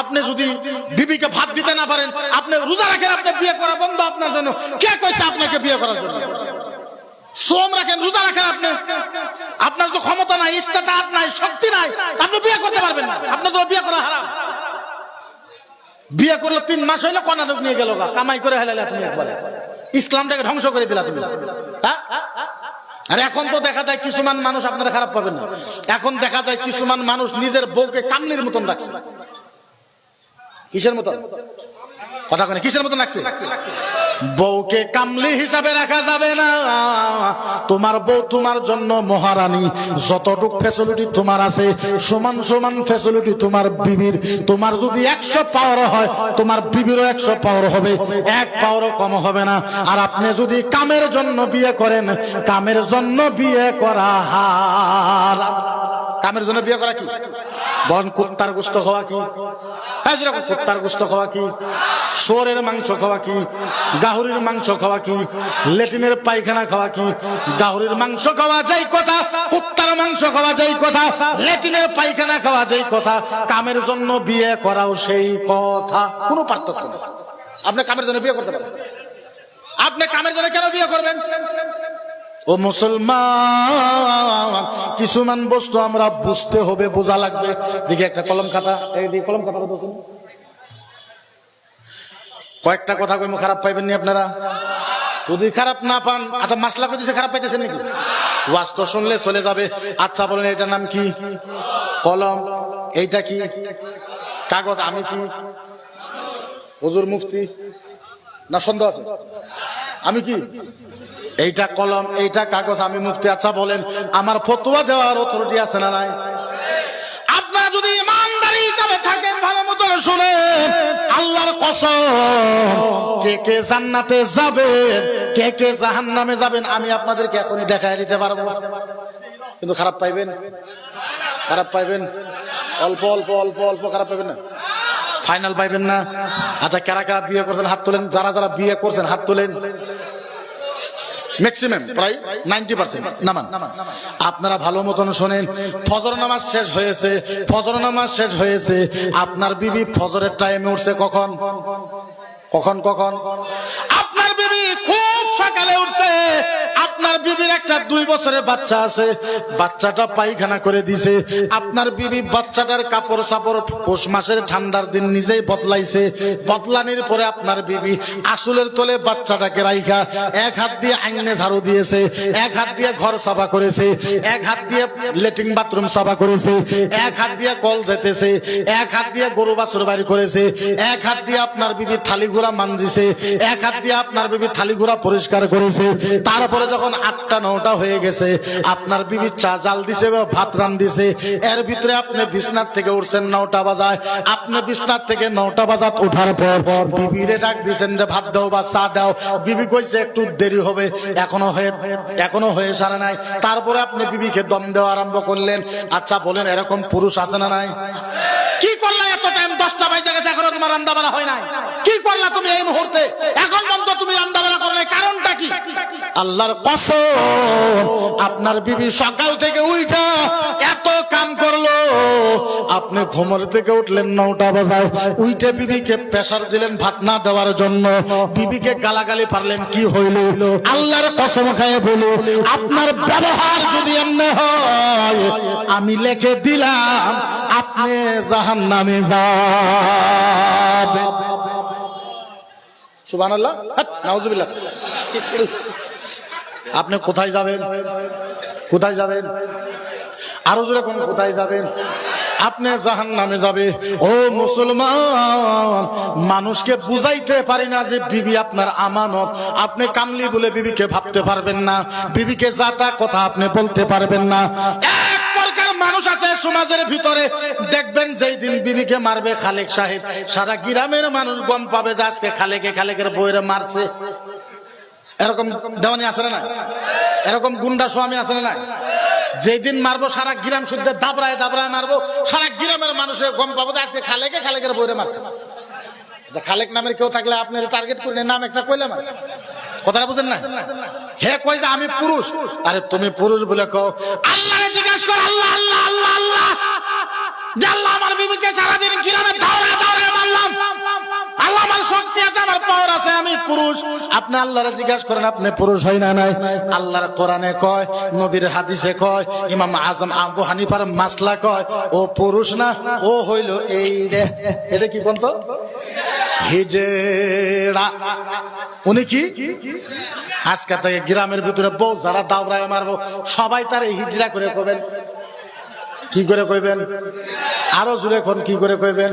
আপনি যদি বিবিকে ভাত দিতে না পারেন, আপনি রোজা রাখেন, আপনি বিয়ে করা বন্ধ আপনার জন্য। কে কইছে আপনাকে বিয়ে করার জন্য? সোম রাখেন, রোজা রাখেন আপনি। আপনার তো ক্ষমতা নাই ইস্তেতাত নাই, শক্তি নাই। আপনি বিয়ে করতে পারবেন না। আপনার তো বিয়ে করা হারাম। বিয়ে করলে তিন মাস হইলে কর্ণাটক নিয়ে গেল কামাই করে হেলালে তুমি একবারে ইসলামটাকে ধ্বংস করে দিলা তুমি। হ্যাঁ? আর এখন তো দেখা যায় কিছুমান মানুষ আপনারা খারাপ পাবেন না। এখন দেখা যায় কিছুমান মানুষ নিজের বউকে কামনির মতন রাখছে। কিসের মতন? কথা কেন, কিসের মতন লাগছে? বউকে কামলি হিসাবে রাখা যাবে না। তোমার বউ তোমার জন্য মহারানী। যতটুক ফ্যাসিলিটি তোমার আছে, সমান সমান ফ্যাসিলিটি তোমার বিবির। তোমার যদি একশো পাওয়ার হয়, তোমার বিবিরও একশো পাওয়ার হবে। এক পাওয়ারও কম হবে না। আর আপনি যদি কামের জন্য বিয়ে করেন, কামের জন্য বিয়ে করা কামের জন্য বিয়ে করা কি? বন কুত্তার গোস্ত হওয়া কি? খাওয়া মাংস খাওয়া মাংস খাওয়া পায়খানা খাওয়া গাহরির মাংস খাওয়া কথা, কুত্তার মাংস খাওয়া কথা পায়খানা খাওয়া কথা, কামের জন্য বিয়ে করাও সেই কথা। কোনো পার্থক্য নেই। আপনি কামের জন্য বিয়ে করতে পারেন। আপনি কামের জন্য কেন বিয়ে করবেন? ও মুসলমান, কিছুমান বস্তু আমরা বুঝতে হবে, বোঝা লাগবে। দেখি একটা কলম খাতা দিকে কলম খাতা বলছেন কয়েকটা কথা কইমো, খারাপ পাইবেন নি আপনারা? যদি খারাপ না পান আচ্ছা মাসলা কইতেছে, খারাপ পাইতেছেন নাকি? ওয়াজ তো শুনলে চলে যাবে। আচ্ছা বলেন, এটার নাম কি? কলম। এইটা কি? কাগজ। আমি কি? হুজুর মুফতি? না, সন্দেহ আছে? আমি কি? এইটা কলম, এইটা কাগজ, আমি মুক্তি আচ্ছা বলেন, আমার ফতুয়া দেওয়ার অথরিটি আছে না নাই? আপনারা যদি ইমানদারি হিসাবে থাকেন, ভালো মতো শুনেন আল্লাহর কসম, কে কে জান্নাতে যাবেন কে কে জাহান্নামে যাবেন, আমি আপনাদেরকে এখনই দেখায় দিতে পারব। কিন্তু খারাপ পাইবেন? খারাপ পাইবেন? অল্প অল্প অল্প অল্প খারাপ পাইবেন না? ফাইনাল পাইবেন না? আচ্ছা কারা কারা বিয়ে করছেন? হাত তোলেন। যারা যারা বিয়ে করছেন, হাত তোলেন। ম্যাক্সিমাম প্রায় নাইনটি পার্সেন্ট নামান। আপনারা ভালো মতন শোনেন, ফজর নামাজ শেষ হয়েছে, ফজর নামাজ শেষ হয়েছে, আপনার বিবি ফজরের টাইমে উঠছে কখন? কখন কখন? আপনার বিবি খুব সকালে উঠছে। আপনার বিবির একটা দুই বছরের বাচ্চা আছে। বাচ্চাটা পায়খানা করে দিছে। আপনার বিবি বাচ্চাটার কাপড় সাপড় পৌষ মাসের ঠান্ডার দিন নিজেই বদলাইছে। বদলানির পরে আপনার বিবি আসলের তোলে বাচ্চাটাকে রাইখা এক হাত দিয়ে আইনে ঝাড়ু দিয়েছে, এক হাত দিয়ে ঘর সাফা করেছে, এক হাত দিয়ে লেট্রিন বাথরুম সাফা করেছে, এক হাত দিয়ে কল যেতেছে, এক হাত দিয়ে গরু বাছুর বাড়ি করেছে, এক হাত দিয়ে আপনার বিবি থালি ঘোড়া মানজিছে, এক হাত দিয়ে আপনার বিবি থালি ঘোড়া পরিষ্কার করেছে। তারপরে যখন আটটা, নটা হয়ে গেছে, আপনার বিবি চা জাল দিছে বা ভাত রান দিছে এর ভিতরে আপনি বিছনার থেকে উঠছেন নটা বাজায়। আপনি বিছনার থেকে নটা বাজাত ওঠার পর বিবিরে ডাক দিছেন যে, ভাত দাও বা চা দাও। বিবি কইছে, একটু দেরি হবে। এখনও হয়ে এখনও হয়ে সারে নাই। তারপরে আপনি বিবিকে দম দেওয়া আরম্ভ করলেন। আচ্ছা বলেন, এরকম পুরুষ আছে না নাই? কি করলা এত টাইম দশটা বাজে গেছে, এখনও তোমার রান্না বাড়া হয় নাই? কি করলা তুমি এই মুহূর্তে? এখন বন্ধ তুমি রান্না বাড়া করলে কারণটা কি আল্লাহর কসম, আপনার বিবি সকাল থেকে উইঠা এত কাম করল। আপনি ঘুমর থেকে উঠলেন নটা বাজায়। উইটে বিবিকে প্রেসার দিলেন ভাত না দেওয়ার জন্য। বিবিকে গালাগালি পারলেন, কি হইল? আল্লাহর কসম খায় বলো, আপনার ব্যবহার যদি এমনি হয়, আমি লিখে দিলাম, আপনি জাহান নামে যাবেন। সুবহানাল্লাহ। নাউজুবিল্লাহ। আপনি কোথায় যাবেন? কোথায় যাবেন? আরও জোরে কোন কোথায় যাবেন? আপনি জাহান নামে যাবে। ও মুসলমান, মানুষকে বুঝাইতে পারি না যে বিবি আপনার আমানত। আপনি কামলি বলে বিবিকে ভাবতে পারবেন না। বিবিকে যাতা কথা আপনি বলতে পারবেন না। মানুষ আছে সমাজের ভিতরে। দেখবেন যেই দিন বিবিকে মারবে খালেক সাহেব, সারা গ্রামের মানুষ গম পাবে যে আজকে খালেকে খালেকের বইরে মারছে। এরকম দেওয়ানি আছে না? এরকম গুন্ডা স্বামী আছে না? যেদিন মারবো, সারা গ্রাম শুদ্ধ দাবরায় দাবরায় মারবো, সারা গ্রামের মানুষের গম পাবো আজকে খালেকে খালেকের বইরে মারছে। খালেক নামের কেউ থাকলে আপনি টার্গেট করে নাম একটা কইলাম কথাটা বুঝেন না হে কই যে আমি পুরুষ? আরে তুমি পুরুষ বলে কও আল্লাহ জিজ্ঞাসা কর, আল্লাহ আল্লাহ আল্লাহ আল্লাহ। আল্লাহ আমার বিবিকে সারাদিন গ্রামে পুরুষ, আপনি আল্লাহরে জিজ্ঞাসা করেন, আপনি পুরুষ হয় না নাই? আল্লাহর কোরআনে কয়, নবীর হাদিসে কয়, ইমাম আজম, আবু হানিফার মাসলা কয়, ও পুরুষ না, ও হইল এই রে। এটা কি বলতো হিজেড়া উনি কি? আজকে থেকে গ্রামের ভিতরে বউ যারা দাওড়ায় মারবো সবাই তার হিজড়া করে কবেন কি করে কইবেন? আরও জুড়ে কি করে কইবেন?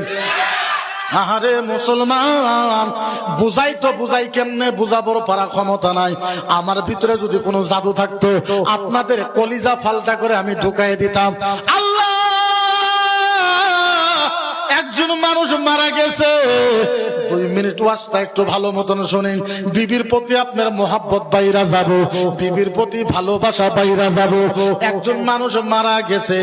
আহারে মুসলমান, বুঝাই তো বুঝাই কেমনে বুঝাবোর পারা ক্ষমতা নাই। আমার ভিতরে যদি কোনো জাদু থাকতো, আপনাদের কলিজা ফালটা করে আমি ঢুকাই দিতাম। আল্লাহ মিনিট ওয়াজটা একটু ভালো মতন শোনেন। বিবির প্রতি আপনার মোহাব্বত বাইরা যাব। বিবির প্রতি ভালোবাসা বাইরা যাব। একজন মানুষ মারা গেছে।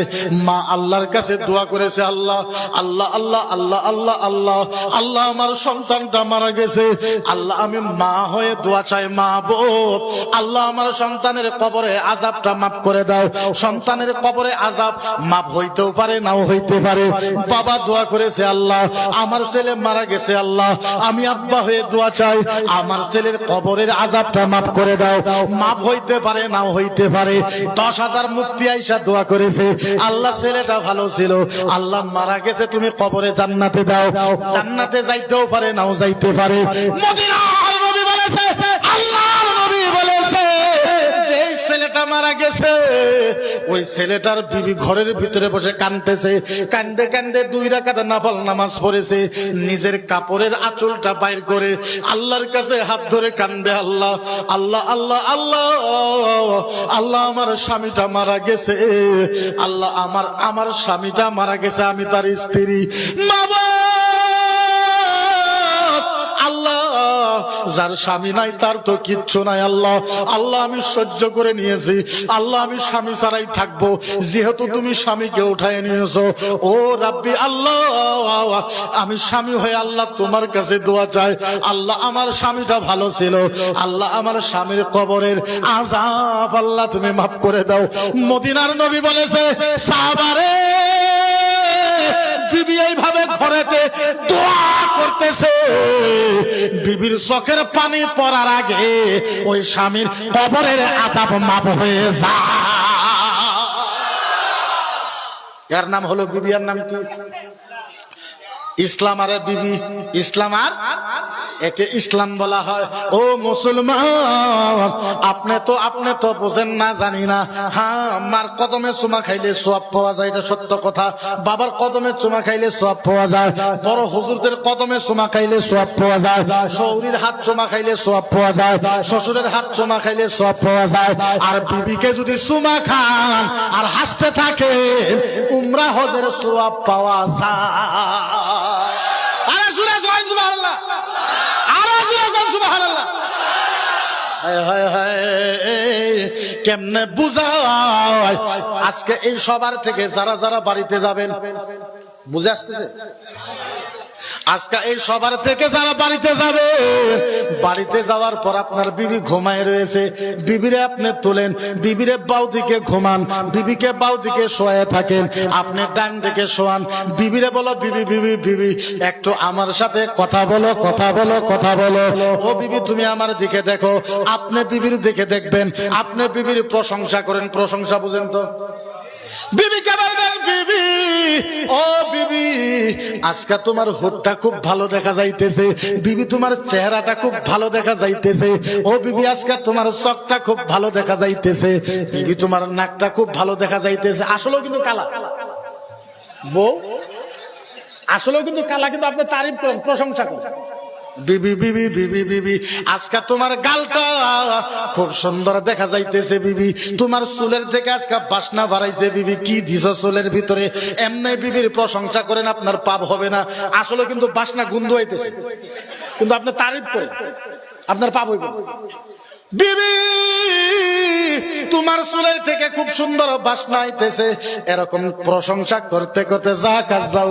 মা আল্লাহর কাছে দোয়া করেছে, আল্লাহ আল্লাহ আল্লাহ আল্লাহ আল্লাহ আল্লাহ আল্লাহ আমার সন্তানটা মারা গেছে। আল্লাহ, আমি মা হয়ে দোয়া চাই মা বোধ আল্লাহ আমার সন্তানের কবরে আজাবটা মাফ করে দাও। সন্তানের কবরে আজাব মাফ হইতেও পারে, নাও হইতে পারে। বাবা দোয়া করেছে, আল্লাহ, আমার ছেলে মারা গেছে, আল্লাহ আমি আব্বা হয়ে দোয়া চাই। আমার ছেলের কবরের আজাবটা মাফ করে দাও। মাফ হইতে পারে, নাও হইতে পারে। দশ হাজার মুক্তি আইসা দোয়া করেছে। আল্লাহ ছেলেটা ভালো ছিল। আল্লাহ মারা গেছে, তুমি কবরে জান্নাতে দাও। জান্নাতে যাইতেও পারে, নাও যাইতে পারে। মদিনার মারা গেছে। ওই ছেলেটার বিবি ঘরের ভিতরে বসে কানতেছে কান্দে কান্দে দুই রাকাত নাফল নামাজ পড়েছে। নিজের কাপড়ের আঁচলটা বাইর করে আল্লাহর কাছে হাত ধরে কান্দে আল্লাহ আল্লাহ আল্লাহ আল্লাহ আল্লাহ, আমার স্বামীটা মারা গেছে। আল্লাহ, আমার আমার স্বামীটা মারা গেছে, আমি তার স্ত্রী। মা যার স্বামী নাই, তার তো কিচ্ছু নাই, আল্লাহ। আল্লাহ, আমি সহ্য করে নিয়েছি। আল্লাহ, আমি স্বামী ছাড়াই থাকব। যেহেতু তুমি স্বামীকে উঠায় নিয়েছো, ও রাব্বি, আল্লাহ, আমি স্বামী হয়ে আল্লাহ তোমার কাছে দোয়া চাই। আল্লাহ, আমার স্বামীটা ভালো ছিল। আল্লাহ, আমার স্বামীর কবরের আজাব আল্লাহ তুমি মাফ করে দাও। মদিনার নবী বলেছে, সাবারে! বিবি এইভাবে ঘরেতে দোয়া করতেছে। বিবির চোখের পানি পড়ার আগে ওই স্বামীর কবরের আতাপ মাপ হয়ে যা এর নাম হলো বিবিয়ার নাম কি? ইসলাম আর বিবি, ইসলাম আর একে ইসলাম বলা হয়। ও মুসলমান, আপনি তো আপনি তো বোঝেন না, জানি না। হ্যাঁ মার কদমে চুমা খাইলে সব পাওয়া যায়, এটা সত্য কথা। বাবার কদমে চুমা খাইলে সব পাওয়া যায়। বড় হুজুরদের কদমে চুমা খাইলে সব পাওয়া যায়। সৌরির হাত চুমা খাইলে সব পাওয়া যায়। শ্বশুরের হাত চুমা খাইলে সব পাওয়া যায়। আর বিবিকে যদি চুমা খান আর হাসতে থাকে উমরা হজের সব পাওয়া যায় আরে জুড়ে জয় সুবহানাল্লাহ আরও কেমনে বুঝায়? আজকে এই সবার থেকে যারা যারা বাড়িতে যাবেন, বুঝে আসতেছে? আজকে এই সবার থেকে যারা বাড়িতে যাবে বাড়িতে যাওয়ার পর আপনার বিবি ঘুমায় রয়েছে। বিবিরে আপনি তোলেন, বিবিরে বাউ দিকে ঘুমান, বিবিকে বাউ দিকে শোয়ে থাকেন, আপনি ডান দিকে শোয়ান। বিবিরে বলো, বিবি বিবি বিবি, একটু আমার সাথে কথা বলো কথা বলো কথা বলো। ও বিবি, তুমি আমার দিকে দেখো। আপনি বিবির দিকে দেখবেন, আপনি বিবির প্রশংসা করেন। প্রশংসা বুঝেন তো? বিবিকে বলবেন বিবি। ও বিবি, আজকে তোমার হুটটা খুব ভালো দেখা যাইতেছে। বিবি, তোমার চেহারাটা খুব ভালো দেখা যাইতেছে। ও বিবি, আজকে তোমার চকটা খুব ভালো দেখা যাইতেছে। বিবি, তোমার নাকটা খুব ভালো দেখা যাইতেছে। আসলেও কিন্তু কালা। বউ, আসলেও কিন্তু কালা, কিন্তু আপনি তারিফ করেন, প্রশংসা করেন। বিবি বিবি বিবি বিবি আজকে তোমার গালটা খুব সুন্দর দেখা যাইতেছে বিবি তোমার চুলের থেকে আজকে বাসনা বাড়াইছে বিবি কি দিছ চুলের ভিতরে? এমনি বিবির প্রশংসা করেন, আপনার পাপ হবে না। আসলে কিন্তু বাসনা গন্ধ হইতেছে। কিন্তু আপনি তারিফ করেন। আপনার পাপ হইবে। বিবি তোমার চুলের থেকে খুব সুন্দর বাসনা আইতেছে এরকম প্রশংসা করতে করতে যা কাজ যাও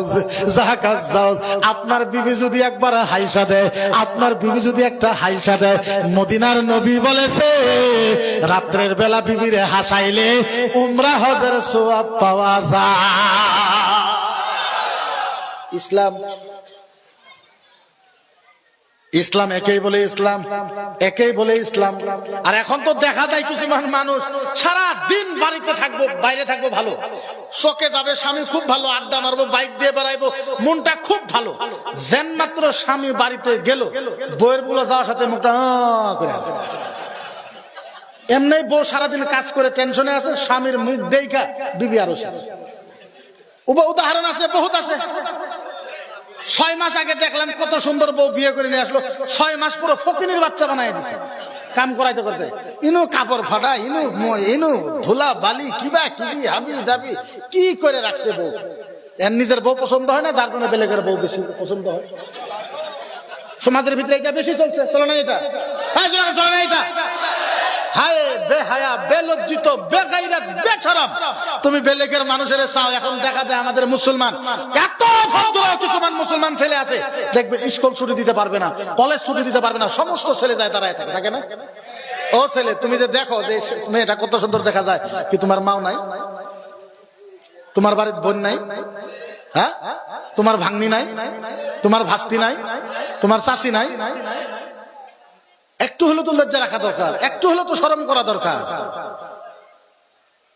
যা কাজ যাও, আপনার বিবি যদি একবার হাইসা দেয়, আপনার বিবি যদি একটা হাইসা দেয়, মদিনার নবী বলেছে, রাত্রের বেলা বিবিরে হাসাইলে উমরা হজের সোয়াব পাওয়া যায়। ইসলাম ইসলাম একেই বলে ইসলাম, একেই বলে ইসলাম। আর এখন তো দেখা যায় কিছু মানুষ সারা দিন বাড়িতে থাকব, বাইরে থাকব ভালো। চোখে যাবে স্বামী খুব ভালো, আড্ডা মারবো, বাইক দিয়ে বেড়াইবো, মনটা খুব ভালো। যেন মাত্র স্বামী বাড়িতে গেল বইয়েরগুলো যাওয়ার সাথে মুখটা করে এমনি বউ সারাদিন কাজ করে, টেনশনে আছে, স্বামীর মুখ দেখা বিবি আরও উদাহরণ আছে, বহুত আছে। ছয় মাস আগে দেখলাম কত সুন্দর বউ বিয়ে করে নিয়ে আসলো। ছয় মাস পুরো ফকিনের বাচ্চা বানাই দিছে। কাম করাইতে করতে ইনু কাপড় ফাটা, ইনু ইনু ধুলা, বালি, কিবা কিবি, হাবি দাবি, কি করে রাখছে বউ? এর নিজের বউ পছন্দ হয় না, যার জন্য বেলেগের বউ বেশি পছন্দ হয়। সমাজের ভিতরে এটা বেশি চলছে। চলে না এটা? হ্যাঁ চলে না এটা? তুমি বেলেগের চাও, এখন দেখা যায় আমাদের মুসলমান। এত মুসলমান ছেলে আছে। দেখবে স্কুল ছুটি দিতে পারবে না, কলেজ ছুটি দিতে পারবে না, সমস্ত ছেলে যায় থাকে না? ও ছেলে, তুমি যে দেখো কত সুন্দর দেখা যায়, কি তোমার মাও নাই? তোমার বাড়ির বোন নাই? হ্যাঁ? তোমার ভাগ্নি নাই? তোমার ভাস্তি নাই? তোমার চাষি নাই? একটু হলেও তো লজ্জা রাখা দরকার একটু হলেও তো শরম করা দরকার।